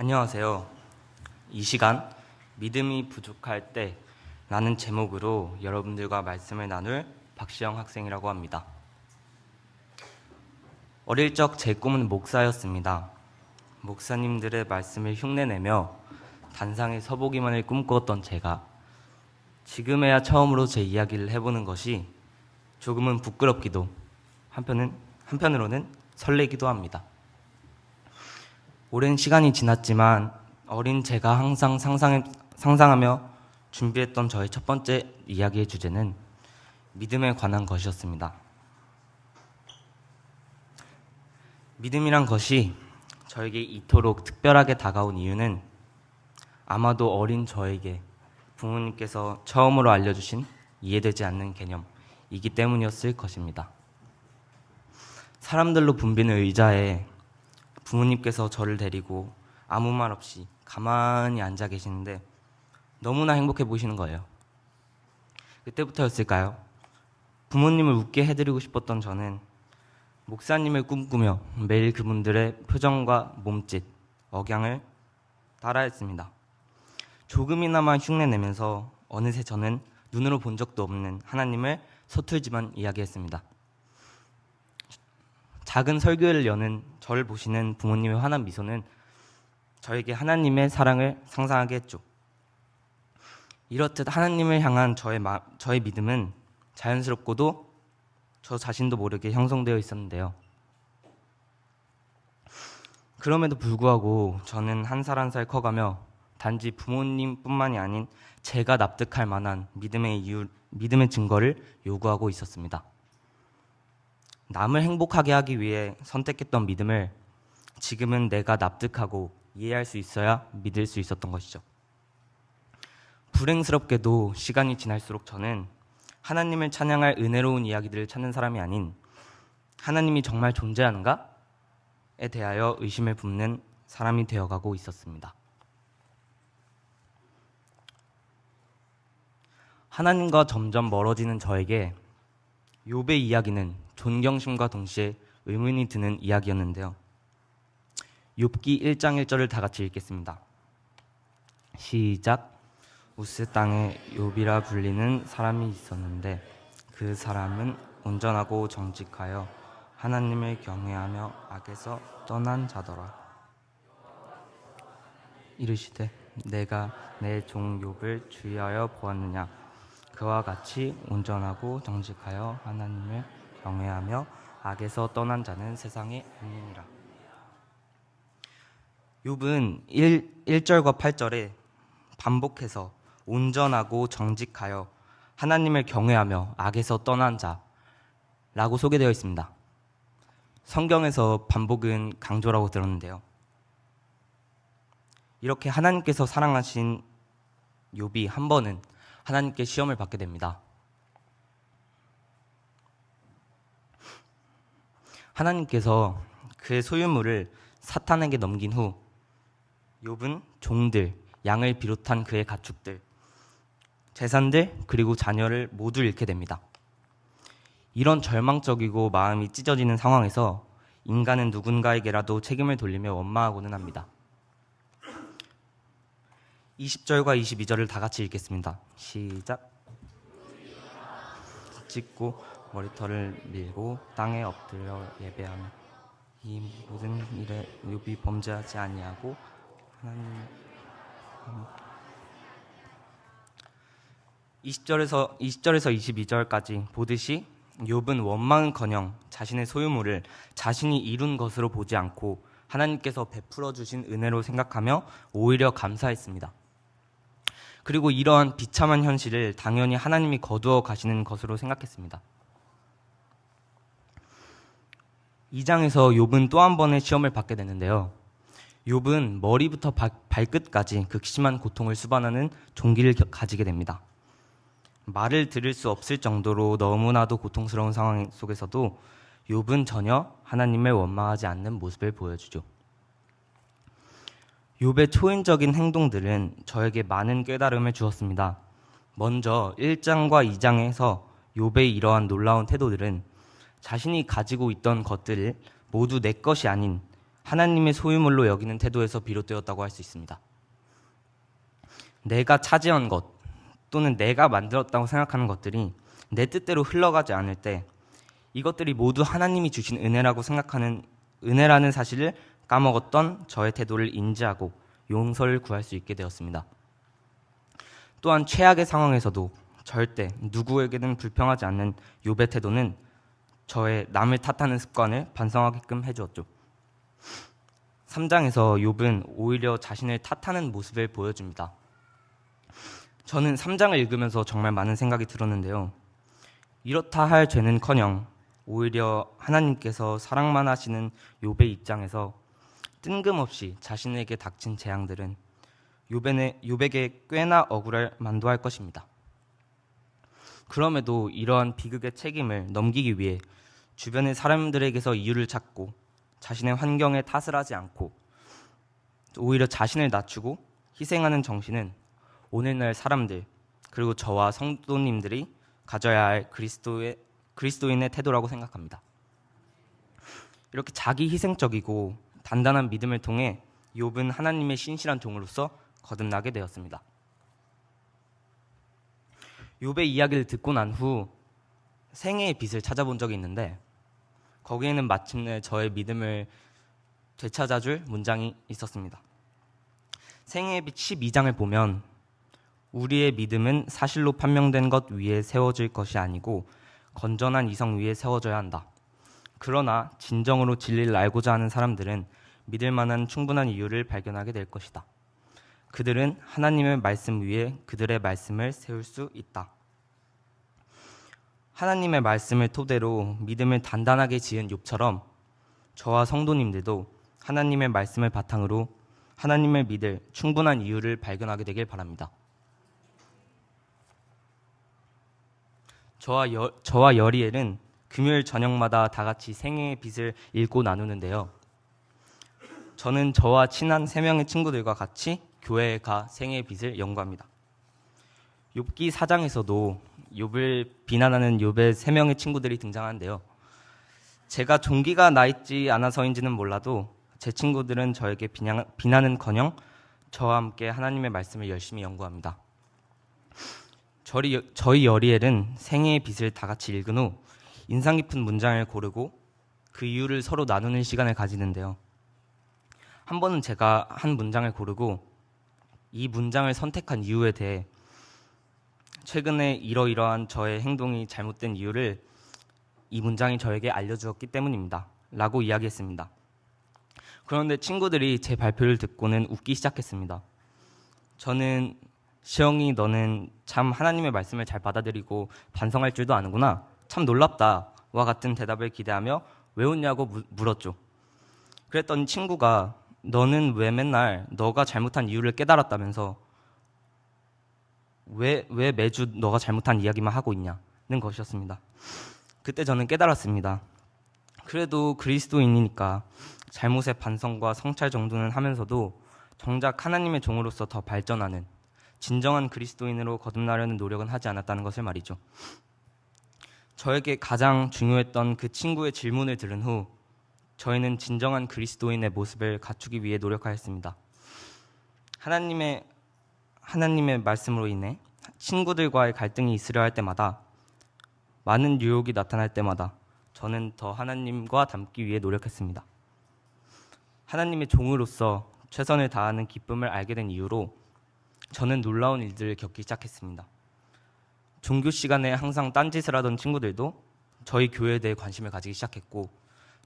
안녕하세요. 이 시간 믿음이 부족할 때라는 제목으로 여러분들과 말씀을 나눌 박시영 학생이라고 합니다. 어릴 적 제 꿈은 목사였습니다. 목사님들의 말씀을 흉내내며 단상에 서보기만을 꿈꾸었던 제가 지금에야 처음으로 제 이야기를 해보는 것이 조금은 부끄럽기도 한편은 한편으로는 설레기도 합니다. 오랜 시간이 지났지만 어린 제가 항상 상상, 상상하 며 준비했던 저의 첫 번째 이야기의 주제는 믿음에 관한 것이었습니다. 믿음이란 것이 저에게 이토록 특별하게 다가온 이유는 아마도 어린 저에게 부모님께서 처음으로 알려주신 이해되지 않는 개념이기 때문이었을 것입니다. 사람들로 붐비는 의자에 부모님께서 저를 데리고 아무 말 없이 가만히 앉아 계시는데 너무나 행복해 보이시는 거예요. 그때부터였을까요? 부모님을 웃게 해드리고 싶었던 저는 목사님을 꿈꾸며 매일 그분들의 표정과 몸짓, 억양을 따라했습니다. 조금이나마 흉내내면서 어느새 저는 눈으로 본 적도 없는 하나님을 서툴지만 이야기했습니다. 작은 설교를 여는 저를 보시는 부모님의 환한 미소는 저에게 하나님의 사랑을 상상하게 했죠. 이렇듯 하나님을 향한 저의, 마, 저의 믿음은 자연스럽고도 저 자신도 모르게 형성되어 있었는데요. 그럼에도 불구하고 저는 한 살 한 살 커가며 단지 부모님뿐만이 아닌 제가 납득할 만한 믿음의 이유, 믿음의 증거를 요구하고 있었습니다. 남을 행복하게 하기 위해 선택했던 믿음을 지금은 내가 납득하고 이해할 수 있어야 믿을 수 있었던 것이죠. 불행스럽게도 시간이 지날수록 저는 하나님을 찬양할 은혜로운 이야기들을 찾는 사람이 아닌 하나님이 정말 존재하는가에 대하여 의심을 품는 사람이 되어가고 있었습니다. 하나님과 점점 멀어지는 저에게 욥의 이야기는 존경심과 동시에 의문이 드는 이야기였는데요. 욥기 1장 1절을 다 같이 읽겠습니다. 시작. 우스 땅에 욥이라 불리는 사람이 있었는데 그 사람은 온전하고 정직하여 하나님을 경외하며 악에서 떠난 자더라. 이르시되 내가 내 종 욥을 주의하여 보았느냐 그와 같이 온전하고 정직하여 하나님을 경외하며 악에서 떠난 자는 세상에 없느니라. 욥은 1, 1절과 8절에 반복해서 온전하고 정직하여 하나님을 경외하며 악에서 떠난 자라고 소개되어 있습니다. 성경에서 반복은 강조라고 들었는데요. 이렇게 하나님께서 사랑하신 욥이 한 번은 하나님께 시험을 받게 됩니다. 하나님께서 그의 소유물을 사탄에게 넘긴 후 욥은 종들, 양을 비롯한 그의 가축들, 재산들 그리고 자녀를 모두 잃게 됩니다. 이런 절망적이고 마음이 찢어지는 상황에서 인간은 누군가에게라도 책임을 돌리며 원망하고는 합니다. 20절과 22절을 다 같이 읽겠습니다. 시작. 찢고 머리털을 밀고 땅에 엎드려 예배하며 이 모든 일에 욥이 범죄하지 아니하고 하나님 20절에서 20절에서 22절까지 보듯이 욥은 원망은커녕 자신의 소유물을 자신이 이룬 것으로 보지 않고 하나님께서 베풀어 주신 은혜로 생각하며 오히려 감사했습니다. 그리고 이러한 비참한 현실을 당연히 하나님이 거두어 가시는 것으로 생각했습니다. 2장에서 욥은 또 한 번의 시험을 받게 되는데요. 욥은 머리부터 발끝까지 극심한 고통을 수반하는 종기를 가지게 됩니다. 말을 들을 수 없을 정도로 너무나도 고통스러운 상황 속에서도 욥은 전혀 하나님을 원망하지 않는 모습을 보여주죠. 욥의 초인적인 행동들은 저에게 많은 깨달음을 주었습니다. 먼저 1장과 2장에서 욥의 이러한 놀라운 태도들은 자신이 가지고 있던 것들을 모두 내 것이 아닌 하나님의 소유물로 여기는 태도에서 비롯되었다고 할 수 있습니다. 내가 차지한 것 또는 내가 만들었다고 생각하는 것들이 내 뜻대로 흘러가지 않을 때 이것들이 모두 하나님이 주신 은혜라고 생각하는 은혜라는 사실을 까먹었던 저의 태도를 인지하고 용서를 구할 수 있게 되었습니다. 또한 최악의 상황에서도 절대 누구에게든 불평하지 않는 욥의 태도는 저의 남을 탓하는 습관을 반성하게끔 해주었죠. 3장에서 욥은 오히려 자신을 탓하는 모습을 보여줍니다. 저는 3장을 읽으면서 정말 많은 생각이 들었는데요. 이렇다 할 죄는커녕 오히려 하나님께서 사랑만 하시는 욥의 입장에서 뜬금없이 자신에게 닥친 재앙들은 욥에게 꽤나 억울할 만도 할 것입니다. 그럼에도 이러한 비극의 책임을 넘기기 위해 주변의 사람들에게서 이유를 찾고 자신의 환경에 탓을 하지 않고 오히려 자신을 낮추고 희생하는 정신은 오늘날 사람들 그리고 저와 성도님들이 가져야 할 그리스도의 그리스도인의 태도라고 생각합니다. 이렇게 자기 희생적이고 단단한 믿음을 통해 욥은 하나님의 신실한 종으로서 거듭나게 되었습니다. 욥의 이야기를 듣고 난 후 생애의 빛을 찾아본 적이 있는데 거기에는 마침내 저의 믿음을 되찾아줄 문장이 있었습니다. 생애의 빛 12장을 보면 우리의 믿음은 사실로 판명된 것 위에 세워질 것이 아니고 건전한 이성 위에 세워져야 한다. 그러나 진정으로 진리를 알고자 하는 사람들은 믿을 만한 충분한 이유를 발견하게 될 것이다. 그들은 하나님의 말씀 위에 그들의 말씀을 세울 수 있다. 하나님의 말씀을 토대로 믿음을 단단하게 지은 욥처럼 저와 성도님들도 하나님의 말씀을 바탕으로 하나님을 믿을 충분한 이유를 발견하게 되길 바랍니다. 저와, 여, 저와 여리엘은 금요일 저녁마다 다 같이 생애의 빛을 읽고 나누는데요. 저는 저와 친한 세 명의 친구들과 같이 교회에 가 생애의 빛을 연구합니다. 욥기 4장에서도 욥을 비난하는 욥의 세 명의 친구들이 등장하는데요. 제가 종기가 나 있지 않아서인지는 몰라도 제 친구들은 저에게 비난, 비난은커녕 저와 함께 하나님의 말씀을 열심히 연구합니다. 저희, 저희 여리엘은 생애의 빛을 다 같이 읽은 후 인상 깊은 문장을 고르고 그 이유를 서로 나누는 시간을 가지는데요. 한 번은 제가 한 문장을 고르고 이 문장을 선택한 이유에 대해 최근에 이러이러한 저의 행동이 잘못된 이유를 이 문장이 저에게 알려주었기 때문입니다. 라고 이야기했습니다. 그런데 친구들이 제 발표를 듣고는 웃기 시작했습니다. 저는 시영이 너는 참 하나님의 말씀을 잘 받아들이고 반성할 줄도 아는구나. 참 놀랍다. 와 같은 대답을 기대하며 왜 웃냐고 물었죠. 그랬더니 친구가 너는 왜 맨날 너가 잘못한 이유를 깨달았다면서 왜, 왜 매주 너가 잘못한 이야기만 하고 있냐는 것이었습니다. 그때 저는 깨달았습니다. 그래도 그리스도인이니까 잘못의 반성과 성찰 정도는 하면서도 정작 하나님의 종으로서 더 발전하는 진정한 그리스도인으로 거듭나려는 노력은 하지 않았다는 것을 말이죠. 저에게 가장 중요했던 그 친구의 질문을 들은 후 저희는 진정한 그리스도인의 모습을 갖추기 위해 노력하였습니다. 하나님의 하나님의 말씀으로 인해 친구들과의 갈등이 있으려 할 때마다 많은 유혹이 나타날 때마다 저는 더 하나님과 닮기 위해 노력했습니다. 하나님의 종으로서 최선을 다하는 기쁨을 알게 된 이후로 저는 놀라운 일들을 겪기 시작했습니다. 종교 시간에 항상 딴짓을 하던 친구들도 저희 교회에 대해 관심을 가지기 시작했고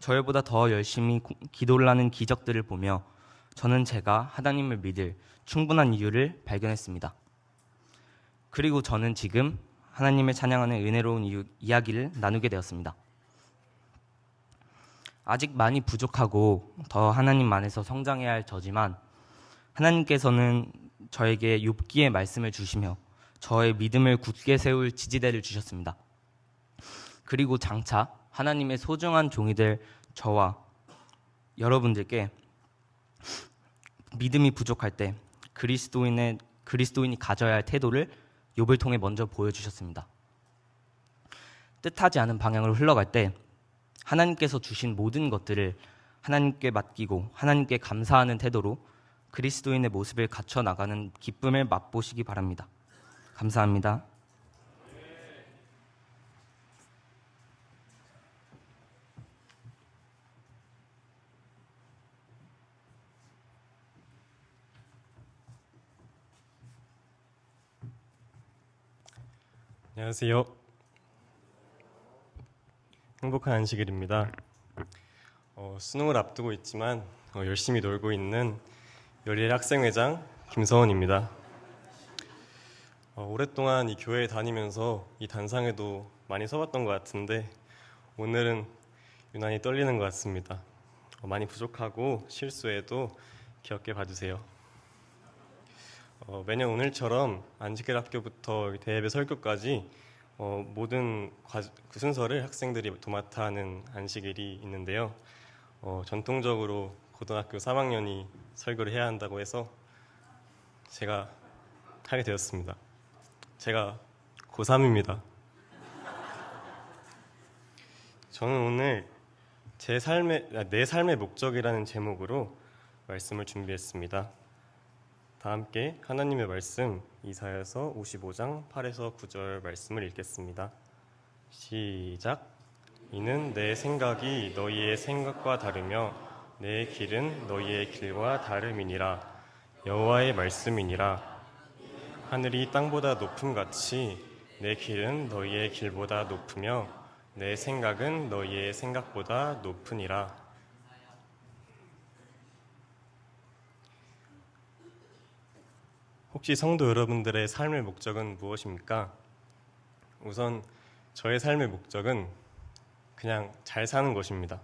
저희보다 더 열심히 기도를 하는 기적들을 보며 저는 제가 하나님을 믿을 충분한 이유를 발견했습니다. 그리고 저는 지금 하나님을 찬양하는 은혜로운 이유, 이야기를 나누게 되었습니다. 아직 많이 부족하고 더 하나님 안에서 성장해야 할 저지만 하나님께서는 저에게 욥기의 말씀을 주시며 저의 믿음을 굳게 세울 지지대를 주셨습니다. 그리고 장차 하나님의 소중한 종이 될 저와 여러분들께 믿음이 부족할 때 그리스도인의 그리스도인이 가져야 할 태도를 욥을 통해 먼저 보여주셨습니다. 뜻하지 않은 방향으로 흘러갈 때 하나님께서 주신 모든 것들을 하나님께 맡기고 하나님께 감사하는 태도로 그리스도인의 모습을 갖춰 나가는 기쁨을 맛보시기 바랍니다. 감사합니다. 안녕하세요. 행복한 안식일입니다. 어, 수능을 앞두고 있지만 어, 열심히 놀고 있는 열일 학생회장 김서원입니다. 어, 오랫동안 이 교회에 다니면서 이 단상에도 많이 서봤던 것 같은데 오늘은 유난히 떨리는 것 같습니다. 어, 많이 부족하고 실수해도 귀엽게 봐주세요. 어, 매년 오늘처럼 안식일 학교부터 대예배 설교까지 어, 모든 과, 그 순서를 학생들이 도맡아 하는 안식일이 있는데요. 어, 전통적으로 고등학교 3학년이 설교를 해야 한다고 해서 제가 하게 되었습니다. 제가 고3입니다. 저는 오늘 제 삶의 아, 내 삶의 목적이라는 제목으로 말씀을 준비했습니다. 다 함께 하나님의 말씀 이사야서 55장 8에서 9절 말씀을 읽겠습니다. 시작. 이는 내 생각이 너희의 생각과 다르며 내 길은 너희의 길과 다름이니라. 여호와의 말씀이니라. 하늘이 땅보다 높음 같이 내 길은 너희의 길보다 높으며 내 생각은 너희의 생각보다 높으니라. 혹시 성도 여러분들의 삶의 목적은 무엇입니까? 우선 저의 삶의 목적은 그냥 잘 사는 것입니다.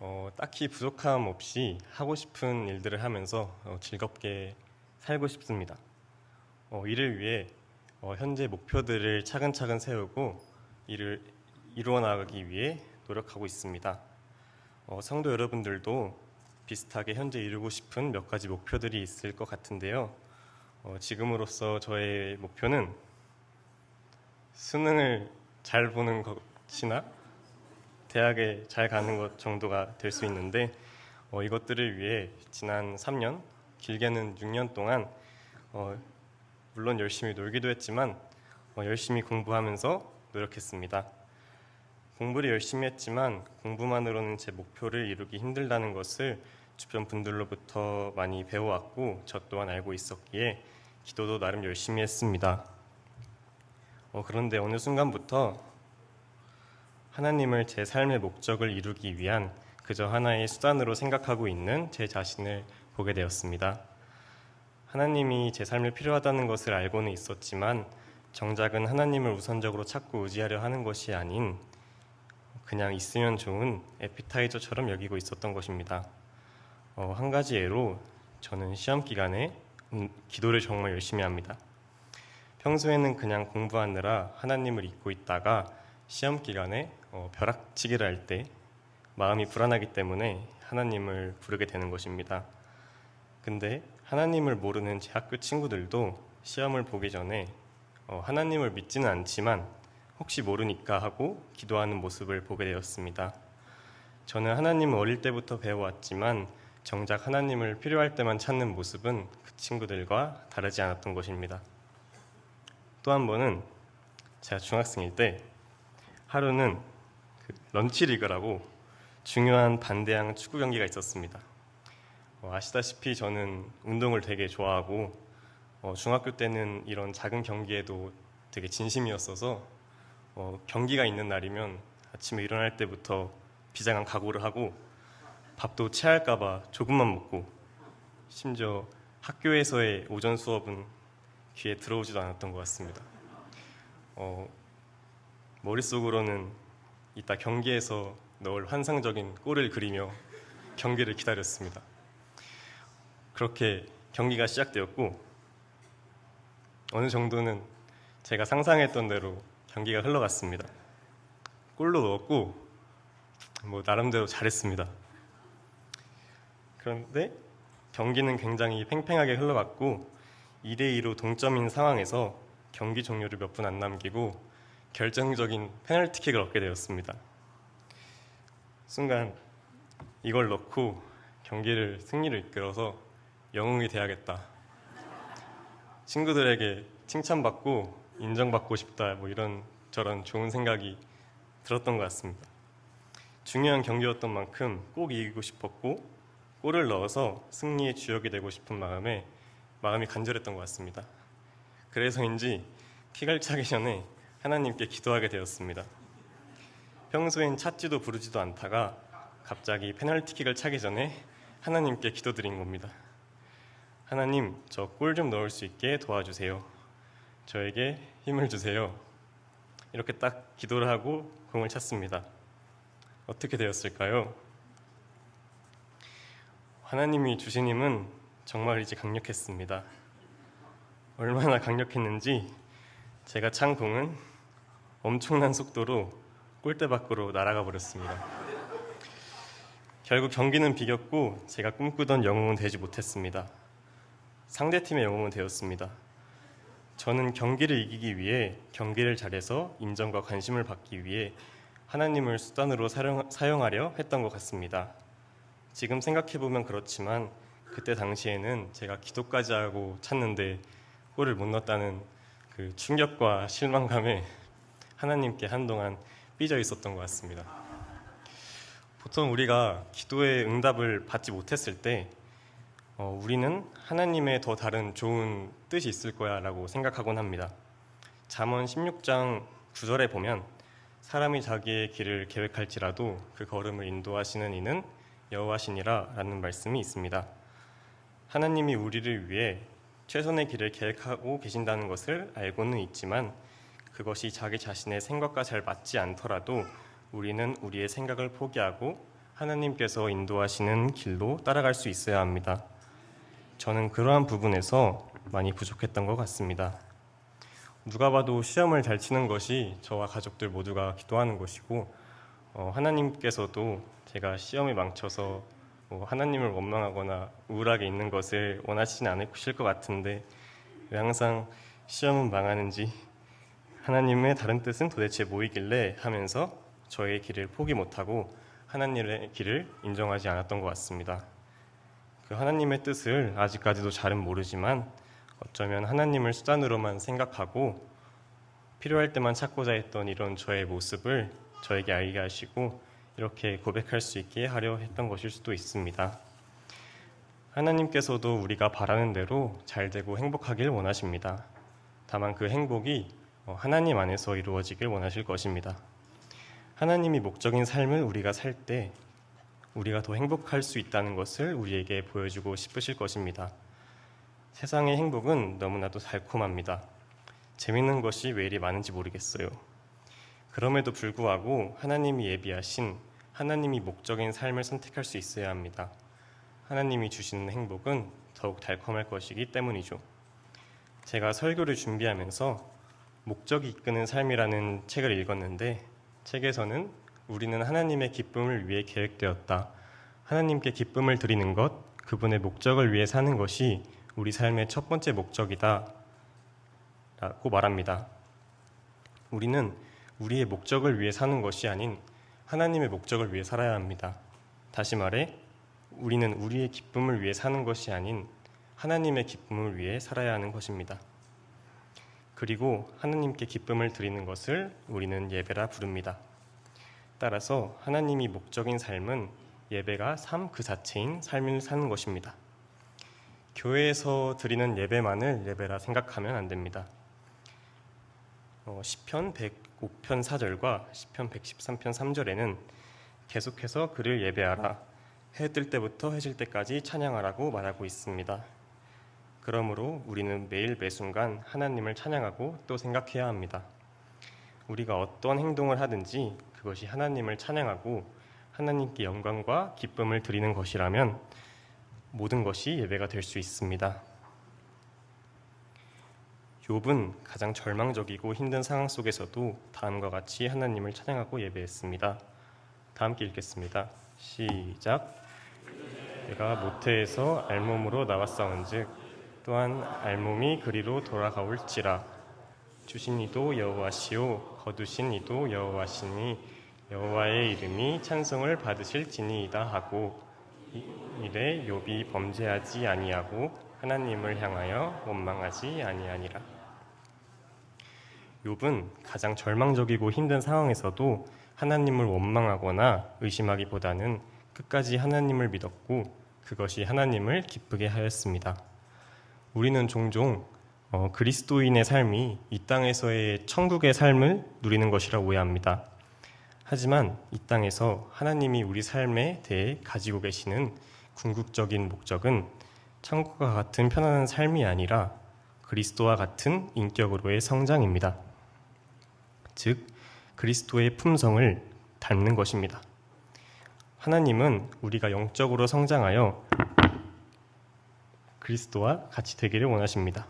어, 딱히 부족함 없이 하고 싶은 일들을 하면서 어, 즐겁게 살고 싶습니다. 어, 이를 위해 어, 현재 목표들을 차근차근 세우고 이를 이루어 나가기 위해 노력하고 있습니다. 어, 성도 여러분들도 비슷하게 현재 이루고 싶은 몇 가지 목표들이 있을 것 같은데요. 어, 지금으로서 저의 목표는 수능을 잘 보는 것이나 대학에 잘 가는 것 정도가 될 수 있는데 어, 이것들을 위해 지난 3년, 길게는 6년 동안 어, 물론 열심히 놀기도 했지만 어, 열심히 공부하면서 노력했습니다. 공부를 열심히 했지만 공부만으로는 제 목표를 이루기 힘들다는 것을 주변 분들로부터 많이 배워왔고 저 또한 알고 있었기에 기도도 나름 열심히 했습니다. 어, 그런데 어느 순간부터 하나님을 제 삶의 목적을 이루기 위한 그저 하나의 수단으로 생각하고 있는 제 자신을 보게 되었습니다. 하나님이 제 삶에 필요하다는 것을 알고는 있었지만 정작은 하나님을 우선적으로 찾고 의지하려 하는 것이 아닌 그냥 있으면 좋은 에피타이저처럼 여기고 있었던 것입니다. 어, 한 가지 예로 저는 시험 기간에 음, 기도를 정말 열심히 합니다. 평소에는 그냥 공부하느라 하나님을 잊고 있다가 시험 기간에 어, 벼락치기를 할 때 마음이 불안하기 때문에 하나님을 부르게 되는 것입니다. 근데 하나님을 모르는 제 학교 친구들도 시험을 보기 전에 어, 하나님을 믿지는 않지만 혹시 모르니까 하고 기도하는 모습을 보게 되었습니다. 저는 하나님을 어릴 때부터 배워왔지만 정작 하나님을 필요할 때만 찾는 모습은 그 친구들과 다르지 않았던 것입니다. 또 한 번은 제가 중학생일 때 하루는 그 런치리그라고 중요한 반대항 축구 경기가 있었습니다. 어, 아시다시피 저는 운동을 되게 좋아하고 어, 중학교 때는 이런 작은 경기에도 되게 진심이었어서 어, 경기가 있는 날이면 아침에 일어날 때부터 비장한 각오를 하고 밥도 체할까봐 조금만 먹고 심지어 학교에서의 오전 수업은 귀에 들어오지도 않았던 것 같습니다. 어, 머릿속으로는 이따 경기에서 넣을 환상적인 골을 그리며 경기를 기다렸습니다. 그렇게 경기가 시작되었고 어느 정도는 제가 상상했던 대로 경기가 흘러갔습니다. 골로 넣었고 뭐 나름대로 잘했습니다. 그런데 경기는 굉장히 팽팽하게 흘러갔고 2대2로 동점인 상황에서 경기 종료를 몇 분 안 남기고 결정적인 페널티킥을 얻게 되었습니다. 순간 이걸 넣고 경기를 승리를 이끌어서 영웅이 돼야겠다. 친구들에게 칭찬받고 인정받고 싶다. 뭐 이런 저런 좋은 생각이 들었던 것 같습니다. 중요한 경기였던 만큼 꼭 이기고 싶었고 골을 넣어서 승리의 주역이 되고 싶은 마음에 마음이 간절했던 것 같습니다. 그래서인지 킥을 차기 전에 하나님께 기도하게 되었습니다. 평소엔 찾지도 부르지도 않다가 갑자기 페널티킥을 차기 전에 하나님께 기도드린 겁니다. 하나님, 저 골 좀 넣을 수 있게 도와주세요. 저에게 힘을 주세요. 이렇게 딱 기도를 하고 공을 찼습니다. 어떻게 되었을까요? 하나님이 주신 힘은 정말이지 강력했습니다. 얼마나 강력했는지 제가 찬 공은 엄청난 속도로 골대 밖으로 날아가 버렸습니다. 결국 경기는 비겼고 제가 꿈꾸던 영웅은 되지 못했습니다. 상대팀의 영웅은 되었습니다. 저는 경기를 이기기 위해 경기를 잘해서 인정과 관심을 받기 위해 하나님을 수단으로 사용, 사용하려 했던 것 같습니다. 지금 생각해보면 그렇지만 그때 당시에는 제가 기도까지 하고 찼는데 골을 못 넣었다는 그 충격과 실망감에 하나님께 한동안 삐져 있었던 것 같습니다. 보통 우리가 기도의 응답을 받지 못했을 때 어, 우리는 하나님의 더 다른 좋은 뜻이 있을 거야라고 생각하곤 합니다. 잠언 16장 9절에 보면 사람이 자기의 길을 계획할지라도 그 걸음을 인도하시는 이는 여호와시니라라는 말씀이 있습니다. 하나님이 우리를 위해 최선의 길을 계획하고 계신다는 것을 알고는 있지만 그것이 자기 자신의 생각과 잘 맞지 않더라도 우리는 우리의 생각을 포기하고 하나님께서 인도하시는 길로 따라갈 수 있어야 합니다. 저는 그러한 부분에서 많이 부족했던 것 같습니다. 누가 봐도 시험을 잘 치는 것이 저와 가족들 모두가 기도하는 것이고 어, 하나님께서도 제가 시험에 망쳐서 뭐 하나님을 원망하거나 우울하게 있는 것을 원하시진 않으실 것 같은데 왜 항상 시험은 망하는지 하나님의 다른 뜻은 도대체 뭐이길래 하면서 저의 길을 포기 못하고 하나님의 길을 인정하지 않았던 것 같습니다. 그 하나님의 뜻을 아직까지도 잘은 모르지만 어쩌면 하나님을 수단으로만 생각하고 필요할 때만 찾고자 했던 이런 저의 모습을 저에게 알게 하시고 이렇게 고백할 수 있게 하려 했던 것일 수도 있습니다. 하나님께서도 우리가 바라는 대로 잘 되고 행복하길 원하십니다. 다만 그 행복이 하나님 안에서 이루어지길 원하실 것입니다. 하나님이 목적인 삶을 우리가 살 때 우리가 더 행복할 수 있다는 것을 우리에게 보여주고 싶으실 것입니다. 세상의 행복은 너무나도 달콤합니다. 재밌는 것이 왜 이리 많은지 모르겠어요. 그럼에도 불구하고 하나님이 예비하신 하나님이 목적인 삶을 선택할 수 있어야 합니다. 하나님이 주시는 행복은 더욱 달콤할 것이기 때문이죠. 제가 설교를 준비하면서 목적이 이끄는 삶이라는 책을 읽었는데 책에서는 우리는 하나님의 기쁨을 위해 계획되었다. 하나님께 기쁨을 드리는 것, 그분의 목적을 위해 사는 것이 우리 삶의 첫 번째 목적이다. 라고 말합니다. 우리는 우리의 목적을 위해 사는 것이 아닌 하나님의 목적을 위해 살아야 합니다. 다시 말해, 우리는 우리의 기쁨을 위해 사는 것이 아닌 하나님의 기쁨을 위해 살아야 하는 것입니다. 그리고 하나님께 기쁨을 드리는 것을 우리는 예배라 부릅니다. 따라서 하나님이 목적인 삶은 예배가 삶 그 자체인 삶을 사는 것입니다. 교회에서 드리는 예배만을 예배라 생각하면 안 됩니다. 어, 시편 105편 4절과 시편 113편 3절에는 계속해서 그를 예배하라 해 뜰 때부터 해질 때까지 찬양하라고 말하고 있습니다. 그러므로 우리는 매일 매순간 하나님을 찬양하고 또 생각해야 합니다. 우리가 어떤 행동을 하든지 그것이 하나님을 찬양하고 하나님께 영광과 기쁨을 드리는 것이라면 모든 것이 예배가 될 수 있습니다. 욥은 가장 절망적이고 힘든 상황 속에서도 다음과 같이 하나님을 찬양하고 예배했습니다. 다 함께 읽겠습니다. 시작. 내가 모태에서 알몸으로 나왔사온즉 또한 알몸이 그리로 돌아가올지라 주신 이도 여호와시오 거두신 이도 여호와시니 여호와의 이름이 찬송을 받으실지니이다 하고 이- 이래 욥이 범죄하지 아니하고 하나님을 향하여 원망하지 아니하니라. 욥은 가장 절망적이고 힘든 상황에서도 하나님을 원망하거나 의심하기보다는 끝까지 하나님을 믿었고 그것이 하나님을 기쁘게 하였습니다. 우리는 종종 어, 그리스도인의 삶이 이 땅에서의 천국의 삶을 누리는 것이라 오해합니다. 하지만 이 땅에서 하나님이 우리 삶에 대해 가지고 계시는 궁극적인 목적은 천국과 같은 편안한 삶이 아니라 그리스도와 같은 인격으로의 성장입니다. 즉, 그리스도의 품성을 닮는 것입니다. 하나님은 우리가 영적으로 성장하여 그리스도와 같이 되기를 원하십니다.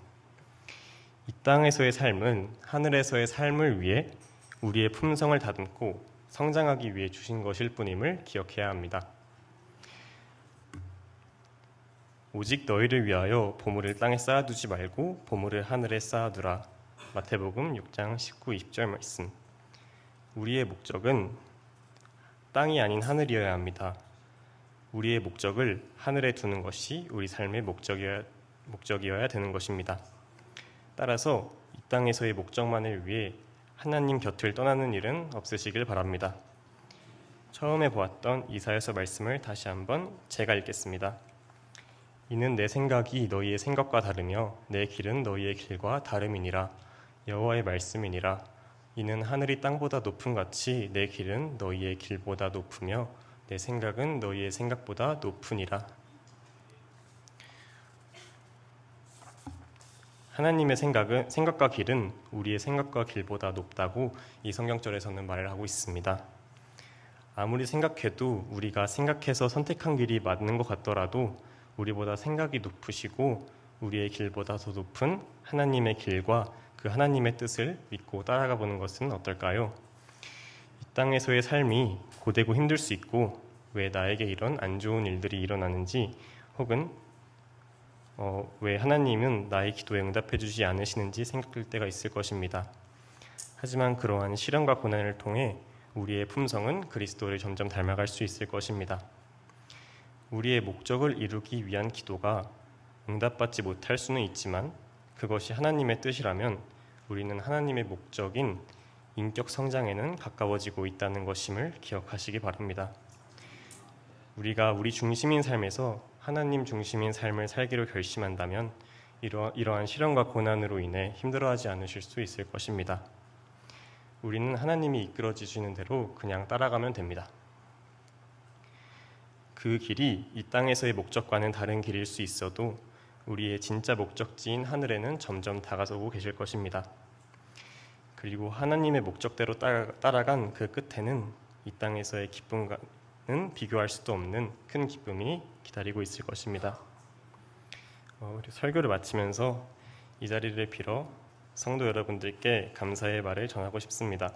이 땅에서의 삶은 하늘에서의 삶을 위해 우리의 품성을 다듬고 성장하기 위해 주신 것일 뿐임을 기억해야 합니다. 오직 너희를 위하여 보물을 땅에 쌓아두지 말고 보물을 하늘에 쌓아두라. 마태복음 6장 19, 20절 말씀. 우리의 목적은 땅이 아닌 하늘이어야 합니다. 우리의 목적을 하늘에 두는 것이 우리 삶의 목적이어야, 목적이어야 되는 것입니다. 따라서 이 땅에서의 목적만을 위해 하나님 곁을 떠나는 일은 없으시길 바랍니다. 처음에 보았던 이사여서 말씀을 다시 한번 제가 읽겠습니다. 이는 내 생각이 너희의 생각과 다르며 내 길은 너희의 길과 다름이니라 여호와의 말씀이니라 이는 하늘이 땅보다 높음 같이 내 길은 너희의 길보다 높으며 내 생각은 너희의 생각보다 높으니라 하나님의 생각은 생각과 길은 우리의 생각과 길보다 높다고 이 성경절에서는 말을 하고 있습니다. 아무리 생각해도 우리가 생각해서 선택한 길이 맞는 것 같더라도 우리보다 생각이 높으시고 우리의 길보다 더 높은 하나님의 길과 그 하나님의 뜻을 믿고 따라가 보는 것은 어떨까요? 이 땅에서의 삶이 고되고 힘들 수 있고 왜 나에게 이런 안 좋은 일들이 일어나는지 혹은 어, 왜 하나님은 나의 기도에 응답해 주지 않으시는지 생각될 때가 있을 것입니다. 하지만 그러한 시련과 고난을 통해 우리의 품성은 그리스도를 점점 닮아갈 수 있을 것입니다. 우리의 목적을 이루기 위한 기도가 응답받지 못할 수는 있지만 그것이 하나님의 뜻이라면 우리는 하나님의 목적인 인격 성장에는 가까워지고 있다는 것임을 기억하시기 바랍니다. 우리가 우리 중심인 삶에서 하나님 중심인 삶을 살기로 결심한다면 이러, 이러한 시련과 고난으로 인해 힘들어하지 않으실 수 있을 것입니다. 우리는 하나님이 이끌어 주시는 대로 그냥 따라가면 됩니다. 그 길이 이 땅에서의 목적과는 다른 길일 수 있어도 우리의 진짜 목적지인 하늘에는 점점 다가서고 계실 것입니다. 그리고 하나님의 목적대로 따라, 간 그 끝에는 이 땅에서의 기쁨과는 비교할 수도 없는 큰 기쁨이 기다리고 있을 것입니다. 어, 설교를 마치면서 이 자리를 빌어 성도 여러분들께 감사의 말을 전하고 싶습니다.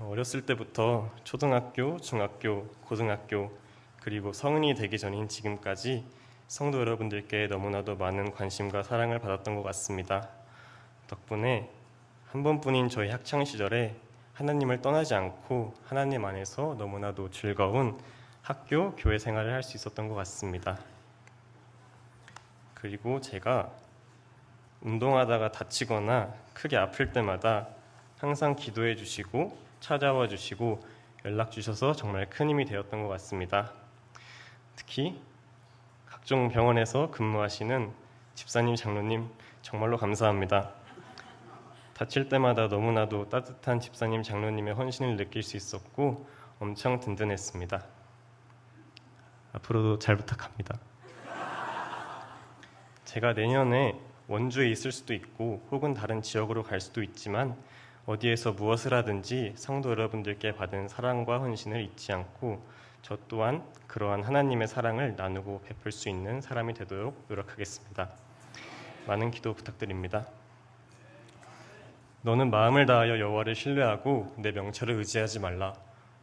어렸을 때부터 초등학교, 중학교, 고등학교 그리고 성인이 되기 전인 지금까지 성도 여러분들께 너무나도 많은 관심과 사랑을 받았던 것 같습니다. 덕분에 한 번뿐인 저희 학창 시절에 하나님을 떠나지 않고 하나님 안에서 너무나도 즐거운 학교, 교회 생활을 할 수 있었던 것 같습니다. 그리고 제가 운동하다가 다치거나 크게 아플 때마다 항상 기도해 주시고 찾아와 주시고 연락 주셔서 정말 큰 힘이 되었던 것 같습니다. 특히 각종 병원에서 근무하시는 집사님, 장로님 정말로 감사합니다. 다칠 때마다 너무나도 따뜻한 집사님, 장로님의 헌신을 느낄 수 있었고 엄청 든든했습니다. 앞으로도 잘 부탁합니다. 제가 내년에 원주에 있을 수도 있고 혹은 다른 지역으로 갈 수도 있지만 어디에서 무엇을 하든지 성도 여러분들께 받은 사랑과 헌신을 잊지 않고 저 또한 그러한 하나님의 사랑을 나누고 베풀 수 있는 사람이 되도록 노력하겠습니다. 많은 기도 부탁드립니다. 너는 마음을 다하여 여호와를 신뢰하고 내 명철을 의지하지 말라.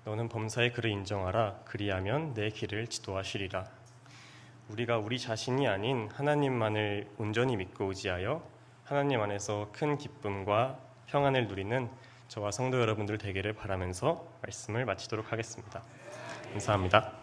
너는 범사의 그를 인정하라. 그리하면 내 길을 지도하시리라. 우리가 우리 자신이 아닌 하나님만을 온전히 믿고 의지하여 하나님 안에서 큰 기쁨과 평안을 누리는 저와 성도 여러분들 되기를 바라면서 말씀을 마치도록 하겠습니다. 감사합니다.